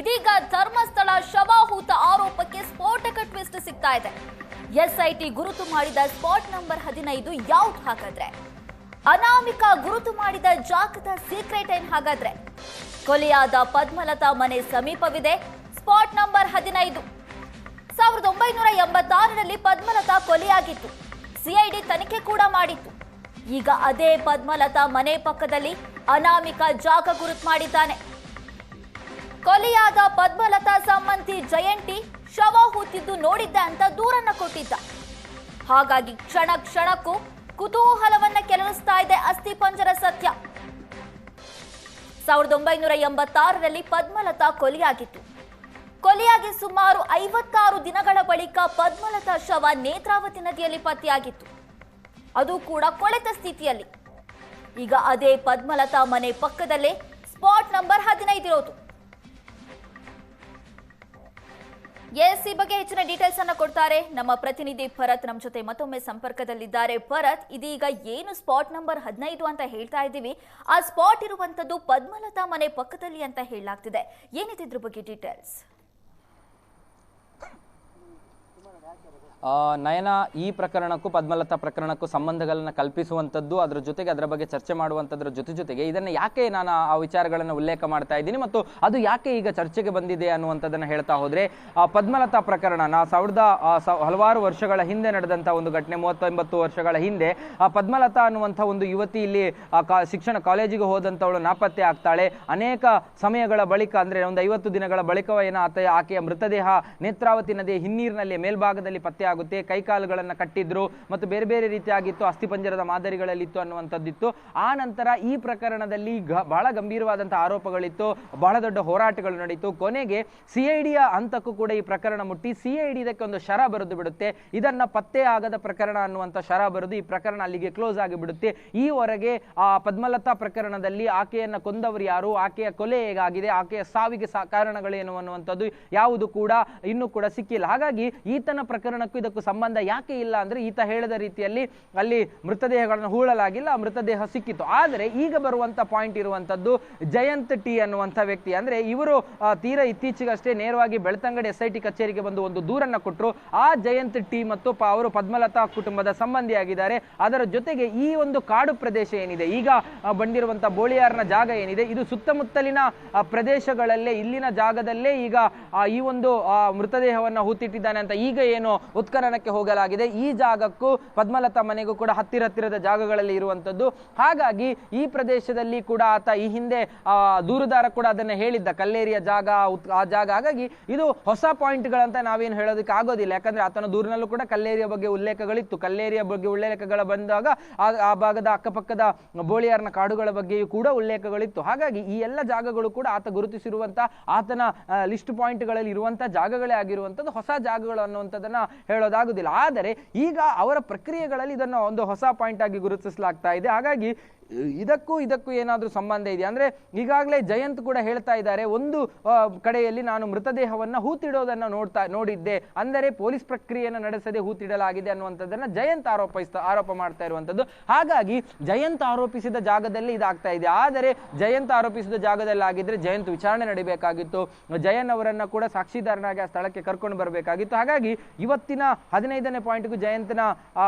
ಇದೀಗ ಧರ್ಮಸ್ಥಳ ಶವಾಹುತ ಆರೋಪಕ್ಕೆ ಸ್ಫೋಟಕ ಟ್ವಿಸ್ಟ್ ಸಿಗ್ತಾ ಇದೆ. ಎಸ್ಐಟಿ ಗುರುತು ಮಾಡಿದ ಸ್ಪಾಟ್ ನಂಬರ್ ಹದಿನೈದು ಯಾವ್ದು ಹಾಗಾದ್ರೆ? ಅನಾಮಿಕ ಗುರುತು ಮಾಡಿದ ಜಾಗದ ಸೀಕ್ರೆಟ್ ಏನ್ ಹಾಗಾದ್ರೆ? ಕೊಲೆಯಾದ ಪದ್ಮಲತಾ ಮನೆ ಸಮೀಪವಿದೆ, ಸ್ಪಾಟ್ ನಂಬರ್ ಹದಿನೈದು. ಸಾವಿರದ ಒಂಬೈನೂರ ಎಂಬತ್ತಾರರಲ್ಲಿ ಪದ್ಮಲತಾ ಕೊಲೆಯಾಗಿತ್ತು, ಸಿಐಡಿ ತನಿಖೆ ಕೂಡ ಮಾಡಿತ್ತು. ಈಗ ಅದೇ ಪದ್ಮಲತಾ ಮನೆ ಪಕ್ಕದಲ್ಲಿ ಅನಾಮಿಕ ಜಾಗ ಗುರುತು ಮಾಡಿದ್ದಾನೆ. ಕೊಲೆಯಾದ ಪದ್ಮಲತಾ ಸಂಬಂಧಿ ಜಯಂತಿ ಶವ ಹೂತಿದ್ದು ನೋಡಿದ್ದ ಅಂತ ದೂರನ್ನ ಕೊಟ್ಟಿದ್ದ. ಹಾಗಾಗಿ ಕ್ಷಣ ಕ್ಷಣಕ್ಕೂ ಕುತೂಹಲವನ್ನ ಕೆರಳಿಸ್ತಾ ಇದೆ ಅಸ್ಥಿಪಂಜರ ಸತ್ಯ. ಸಾವಿರದ ಒಂಬೈನೂರ ಎಂಬತ್ತಾರರಲ್ಲಿ ಪದ್ಮಲತಾ ಕೊಲೆಯಾಗಿತ್ತು. ಕೊಲೆಯಾಗಿ ಸುಮಾರು ಐವತ್ತಾರು ದಿನಗಳ ಬಳಿಕ ಪದ್ಮಲತಾ ಶವ ನೇತ್ರಾವತಿ ನದಿಯಲ್ಲಿ ಪತ್ತೆಯಾಗಿತ್ತು. ಅದು ಕೂಡ ಕೊಳೆತ ಸ್ಥಿತಿಯಲ್ಲಿ. ಈಗ ಅದೇ ಪದ್ಮಲತಾ ಮನೆ ಪಕ್ಕದಲ್ಲೇ ಸ್ಪಾಟ್ ನಂಬರ್ ಹದಿನೈದು ಎಸ್ ಈ ಬಗ್ಗೆ ಹೆಚ್ಚಿನ ಡೀಟೇಲ್ಸ್ ಅನ್ನ ಕೊಡ್ತಾರೆ. ನಮ್ಮ ಪ್ರತಿನಿಧಿ ಭರತ್ ನಮ್ಮ ಜೊತೆ ಮತ್ತೊಮ್ಮೆ ಸಂಪರ್ಕದಲ್ಲಿದ್ದಾರೆ. ಭರತ್, ಇದೀಗ ಏನು ಸ್ಪಾಟ್ ನಂಬರ್ ಹದಿನೈದು ಅಂತ ಹೇಳ್ತಾ ಇದ್ದೀವಿ. ಆ ಸ್ಪಾಟ್ ಇರುವಂತದ್ದು ಪದ್ಮಲತಾ ಮನೆ ಪಕ್ಕದಲ್ಲಿ ಅಂತ ಹೇಳಲಾಗ್ತಿದೆ. ಏನಿದೆ ಇದ್ರ ಬಗ್ಗೆ ಡೀಟೇಲ್ಸ್ ಆ, ನಯನ ಈ ಪ್ರಕರಣಕ್ಕೂ, ಪದ್ಮಲತಾ ಪ್ರಕರಣಕ್ಕೂ ಸಂಬಂಧಗಳನ್ನು ಕಲ್ಪಿಸುವಂಥದ್ದು, ಅದರ ಜೊತೆಗೆ ಅದರ ಬಗ್ಗೆ ಚರ್ಚೆ ಮಾಡುವಂಥದ್ರ ಜೊತೆ ಜೊತೆಗೆ ಇದನ್ನು ಯಾಕೆ ನಾನು ಆ ವಿಚಾರಗಳನ್ನು ಉಲ್ಲೇಖ ಮಾಡ್ತಾ ಇದ್ದೀನಿ ಮತ್ತು ಅದು ಯಾಕೆ ಈಗ ಚರ್ಚೆಗೆ ಬಂದಿದೆ ಅನ್ನುವಂಥದ್ದನ್ನು ಹೇಳ್ತಾ ಹೋದರೆ ಪದ್ಮಲತಾ ಪ್ರಕರಣ, ನಾ ಸಾವಿರದ ಹಲವಾರು ವರ್ಷಗಳ ಹಿಂದೆ ನಡೆದಂಥ ಒಂದು ಘಟನೆ, ಮೂವತ್ತೊಂಬತ್ತು ವರ್ಷಗಳ ಹಿಂದೆ, ಆ, ಪದ್ಮಲತಾ ಅನ್ನುವಂಥ ಒಂದು ಯುವತಿ ಇಲ್ಲಿ ಶಿಕ್ಷಣ ಕಾಲೇಜಿಗೆ ಹೋದಂಥವಳು ನಾಪತ್ತೆ ಆಗ್ತಾಳೆ. ಅನೇಕ ಸಮಯಗಳ ಬಳಿಕ, ಅಂದರೆ ಒಂದು ಐವತ್ತು ದಿನಗಳ ಬಳಿಕವೇನ ಆತ, ಆಕೆಯ ಮೃತದೇಹ ನೇತ್ರಾವತಿ ನದಿಯ ಹಿನ್ನೀರಿನಲ್ಲಿ ಮೇಲ್ಭಾಗದಲ್ಲಿ ಪತ್ತೆ ಆಗುತ್ತೆ. ಕೈಕಾಲುಗಳನ್ನು ಕಟ್ಟಿದ್ರು ಮತ್ತು ಬೇರೆ ಬೇರೆ ರೀತಿಯಾಗಿತ್ತು ಅಸ್ಥಿಪಂಜರದ ಮಾದರಿಗಳಲ್ಲಿತ್ತು ಅನ್ನುವಂಥದ್ದಿತ್ತು. ಆ ನಂತರ ಈ ಪ್ರಕರಣದಲ್ಲಿ ಬಹಳ ಗಂಭೀರವಾದಂಥ ಆರೋಪಗಳಿತ್ತು. ಬಹಳ ದೊಡ್ಡ ಹೋರಾಟಗಳು ನಡೆಯಿತು ಕೊನೆಗೆ ಸಿ ಐ ಡಿಯ ಹಂತಕ್ಕೂ ಕೂಡ ಈ ಪ್ರಕರಣ ಮುಟ್ಟಿ. ಸಿ ಐ ಡಿ ಇದಕ್ಕೆ ಒಂದು ಶರ ಬರೆದು ಬಿಡುತ್ತೆ. ಇದನ್ನ ಪತ್ತೆ ಆಗದ ಪ್ರಕರಣ ಅನ್ನುವಂಥ ಶರ ಬರೆದು ಈ ಪ್ರಕರಣ ಅಲ್ಲಿಗೆ ಕ್ಲೋಸ್ ಆಗಿಬಿಡುತ್ತೆ ಈವರೆಗೆ ಆ ಪದ್ಮಲತಾ ಪ್ರಕರಣದಲ್ಲಿ ಆಕೆಯನ್ನ ಕೊಂದವರು ಯಾರು? ಆಕೆಯ ಕೊಲೆ ಹೇಗಾಗಿದೆ? ಆಕೆಯ ಸಾವಿಗೆ ಕಾರಣಗಳೇನು ಅನ್ನುವಂಥದ್ದು ಯಾವುದು ಕೂಡ ಇನ್ನೂ ಕೂಡ ಸಿಕ್ಕಿಲ್ಲ. ಹಾಗಾಗಿ ಈತನ ಪ್ರಕರಣಕ್ಕೂ ಇದಕ್ಕೂ ಸಂಬಂಧ ಯಾಕೆ ಇಲ್ಲ ಅಂದ್ರೆ ಈತ ಹೇಳಿದ ರೀತಿಯಲ್ಲಿ ಅಲ್ಲಿ ಮೃತದೇಹಗಳನ್ನು ಹೂಳಲಾಗಿಲ್ಲ ಮೃತದೇಹ ಸಿಕ್ಕಿತ್ತು. ಆದರೆ ಈಗ ಬರುವಂತ ಪಾಯಿಂಟ್ ಇರುವಂತದ್ದು ಜಯಂತ್ ಟಿ ಅನ್ನುವಂಥ ವ್ಯಕ್ತಿ. ಅಂದ್ರೆ ಇವರು ತೀರ ಇತ್ತೀಚೆಗಷ್ಟೇ ನೇರವಾಗಿ ಬೆಳ್ತಂಗಡಿ ಎಸ್ ಐ ಕಚೇರಿಗೆ ಬಂದು ಒಂದು ದೂರನ್ನ ಕೊಟ್ಟರು ಆ ಜಯಂತ್ ಟಿ ಮತ್ತು ಅವರು ಪದ್ಮಲತಾ ಕುಟುಂಬದ ಸಂಬಂಧಿಯಾಗಿದ್ದಾರೆ. ಅದರ ಜೊತೆಗೆ ಈ ಒಂದು ಕಾಡು ಪ್ರದೇಶ ಏನಿದೆ, ಈಗ ಬಂದಿರುವಂಥ ಬೋಳಿಯಾರ್ನ ಜಾಗ ಏನಿದೆ, ಇದು ಸುತ್ತಮುತ್ತಲಿನ ಪ್ರದೇಶಗಳಲ್ಲೇ, ಇಲ್ಲಿನ ಜಾಗದಲ್ಲೇ ಈಗ ಈ ಒಂದು ಮೃತದೇಹವನ್ನ ಹೂತಿಟ್ಟಿದ್ದಾನೆ ಅಂತ ಈಗ ಏನು ಉತ್ಖನನಕ್ಕೆ ಹೋಗಲಾಗಿದೆ. ಈ ಜಾಗಕ್ಕೂ ಪದ್ಮಲತಾ ಮನೆಗೂ ಕೂಡ ಹತ್ತಿರ ಹತ್ತಿರದ ಜಾಗಗಳಲ್ಲಿ ಇರುವಂತದ್ದು. ಹಾಗಾಗಿ ಈ ಪ್ರದೇಶದಲ್ಲಿ ಕೂಡ ಆತ ಈ ಹಿಂದೆ ದೂರುದಾರ ಕೂಡ ಅದನ್ನ ಹೇಳಿದ್ದ. ಕಲ್ಲೇರಿಯ ಜಾಗ ಆ ಜಾಗ. ಹಾಗಾಗಿ ಇದು ಹೊಸ ಪಾಯಿಂಟ್ಗಳಂತ ನಾವೇನು ಹೇಳೋದಕ್ಕೆ ಆಗೋದಿಲ್ಲ. ಯಾಕಂದ್ರೆ ಆತನ ದೂರಿನಲ್ಲೂ ಕೂಡ ಕಲ್ಲೇರಿಯ ಬಗ್ಗೆ ಉಲ್ಲೇಖಗಳಿತ್ತು. ಕಲ್ಲೇರಿಯ ಬಗ್ಗೆ ಉಲ್ಲೇಖಗಳ ಬಂದಾಗ ಆ ಆ ಭಾಗದ ಅಕ್ಕಪಕ್ಕದ ಬೋಳಿಯಾರ್ನ ಕಾಡುಗಳ ಬಗ್ಗೆಯೂ ಕೂಡ ಉಲ್ಲೇಖಗಳಿತ್ತು. ಹಾಗಾಗಿ ಈ ಎಲ್ಲ ಜಾಗಗಳು ಕೂಡ ಆತ ಗುರುತಿಸಿರುವಂತಹ, ಆತನ ಲಿಸ್ಟ್ ಪಾಯಿಂಟ್ಗಳಲ್ಲಿ ಇರುವಂತಹ ಜಾಗಗಳೇ ಆಗಿರುವಂಥದ್ದು ಹೊಸ ಜಾಗಗಳು ಅನ್ನುವಂಥದ್ದನ್ನ ಹೇಳೋದಾಗುದಿಲ್ಲ. ಆದರೆ ಈಗ ಅವರ ಪ್ರಕ್ರಿಯೆಗಳಲ್ಲಿ ಇದನ್ನು ಒಂದು ಹೊಸ ಪಾಯಿಂಟ್ ಆಗಿ ಗುರುತಿಸಲಾಗ್ತಾ ಇದೆ. ಹಾಗಾಗಿ ಇದಕ್ಕೂ ಇದಕ್ಕೂ ಏನಾದರೂ ಸಂಬಂಧ ಇದೆ ಅಂದರೆ ಈಗಾಗಲೇ ಜಯಂತ್ ಕೂಡ ಹೇಳ್ತಾ ಇದ್ದಾರೆ, ಒಂದು ಕಡೆಯಲ್ಲಿ ನಾನು ಮೃತದೇಹವನ್ನು ಹೂತಿಡೋದನ್ನು ನೋಡ್ತಾ, ನೋಡಿದ್ದೆ. ಅಂದರೆ ಪೊಲೀಸ್ ಪ್ರಕ್ರಿಯೆಯನ್ನು ನಡೆಸದೆ ಹೂತಿಡಲಾಗಿದೆ ಅನ್ನುವಂಥದ್ದನ್ನು ಜಯಂತ್ ಆರೋಪಿಸ್ತಾ, ಆರೋಪ ಮಾಡ್ತಾ ಇರುವಂಥದ್ದು. ಹಾಗಾಗಿ ಜಯಂತ್ ಆರೋಪಿಸಿದ ಜಾಗದಲ್ಲಿ ಇದಾಗ್ತಾ ಇದೆ. ಆದರೆ ಜಯಂತ್ ಆರೋಪಿಸಿದ ಜಾಗದಲ್ಲಿ ಆಗಿದ್ರೆ ಜಯಂತ್ ವಿಚಾರಣೆ ನಡೀಬೇಕಾಗಿತ್ತು. ಜಯನ್ ಅವರನ್ನು ಕೂಡ ಸಾಕ್ಷಿದಾರನಾಗಿ ಆ ಸ್ಥಳಕ್ಕೆ ಕರ್ಕೊಂಡು ಬರಬೇಕಾಗಿತ್ತು. ಹಾಗಾಗಿ ಇವತ್ತಿನ ಹದಿನೈದನೇ ಪಾಯಿಂಟ್ಗೂ ಜಯಂತನ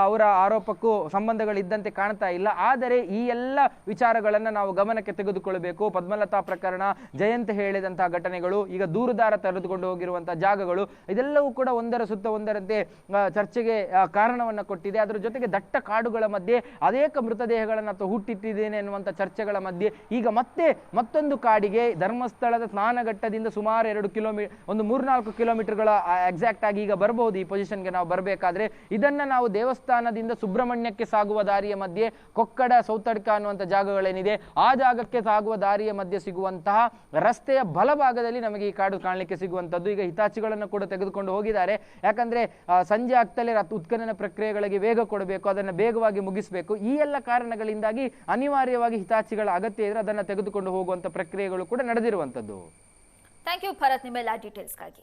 ಅವರ ಆರೋಪಕ್ಕೂ ಸಂಬಂಧಗಳಿದ್ದಂತೆ ಕಾಣ್ತಾ ಇಲ್ಲ. ಆದರೆ ಈ ಎಲ್ಲ ವಿಚಾರಗಳನ್ನ ನಾವು ಗಮನಕ್ಕೆ ತೆಗೆದುಕೊಳ್ಳಬೇಕು. ಪದ್ಮಲತಾ ಪ್ರಕರಣ, ಜಯಂತ್ ಹೇಳಿದಂತಹ ಘಟನೆಗಳು, ಈಗ ದೂರುದಾರ ತೆರೆದುಕೊಂಡು ಹೋಗಿರುವಂತಹ ಜಾಗಗಳು, ಇದೆಲ್ಲವೂ ಕೂಡ ಒಂದರ ಸುತ್ತ ಒಂದರಂತೆ ಚರ್ಚೆಗೆ ಕಾರಣವನ್ನ ಕೊಟ್ಟಿದೆ. ಅದರ ಜೊತೆಗೆ ದಟ್ಟ ಕಾಡುಗಳ ಮಧ್ಯೆ ಅನೇಕ ಮೃತದೇಹಗಳನ್ನು ಅಥವಾ ಹುಟ್ಟಿಟ್ಟಿದ್ದೇನೆ ಎನ್ನುವಂಥ ಚರ್ಚೆಗಳ ಮಧ್ಯೆ ಈಗ ಮತ್ತೆ ಮತ್ತೊಂದು ಕಾಡಿಗೆ, ಧರ್ಮಸ್ಥಳದ ಸ್ನಾನಘಟ್ಟದಿಂದ ಸುಮಾರು ಎರಡು ಕಿಲೋಮೀ, ಒಂದು ಮೂರ್ನಾಲ್ಕು ಕಿಲೋಮೀಟರ್ಗಳ ಎಕ್ಸಾಕ್ಟ್ ಆಗಿ ಈಗ ಬರಬಹುದು. ಈ ಪೊಸಿಷನ್ಗೆ ನಾವು ಬರಬೇಕಾದ್ರೆ ಇದನ್ನ ನಾವು ದೇವಸ್ಥಾನದಿಂದ ಸುಬ್ರಹ್ಮಣ್ಯಕ್ಕೆ ಸಾಗುವ ದಾರಿಯ ಮಧ್ಯೆ ಕೊಕ್ಕಡ, ಸೌತಡ್ಕ ಅನ್ನುವಂಥ ಜಾಗಗಳೇನಿದೆ, ಆ ಜಾಗಕ್ಕೆ ಸಾಗುವ ದಾರಿಯ ಮಧ್ಯೆ ಸಿಗುವಂತಹ ರಸ್ತೆಯ ಬಲಭಾಗದಲ್ಲಿ ನಮಗೆ ಈ ಕಾಡು ಕಾಣಲಿಕ್ಕೆ ಸಿಗುವಂಥದ್ದು. ಈಗ ಹಿತಾಚಿಗಳನ್ನು ಕೂಡ ತೆಗೆದುಕೊಂಡು ಹೋಗಿದ್ದಾರೆ. ಯಾಕಂದ್ರೆ ಸಂಜೆ ಆಗ್ತಲೇ ಉತ್ಖನನ ಪ್ರಕ್ರಿಯೆಗಳಿಗೆ ವೇಗ ಕೊಡಬೇಕು, ಅದನ್ನು ಬೇಗವಾಗಿ ಮುಗಿಸಬೇಕು. ಈ ಎಲ್ಲ ಕಾರಣಗಳಿಂದಾಗಿ ಅನಿವಾರ್ಯವಾಗಿ ಹಿತಾಚಿಗಳ ಅಗತ್ಯ ಇದ್ರೆ ಅದನ್ನು ತೆಗೆದುಕೊಂಡು ಹೋಗುವಂಥ ಪ್ರಕ್ರಿಯೆಗಳು ಕೂಡ ನಡೆದಿರುವಂಥದ್ದು. ಥ್ಯಾಂಕ್ ಯು ಭರತ್ ನಿಮ್ಮೆಲ್ಲ ಡೀಟೇಲ್ಸ್ಗಾಗಿ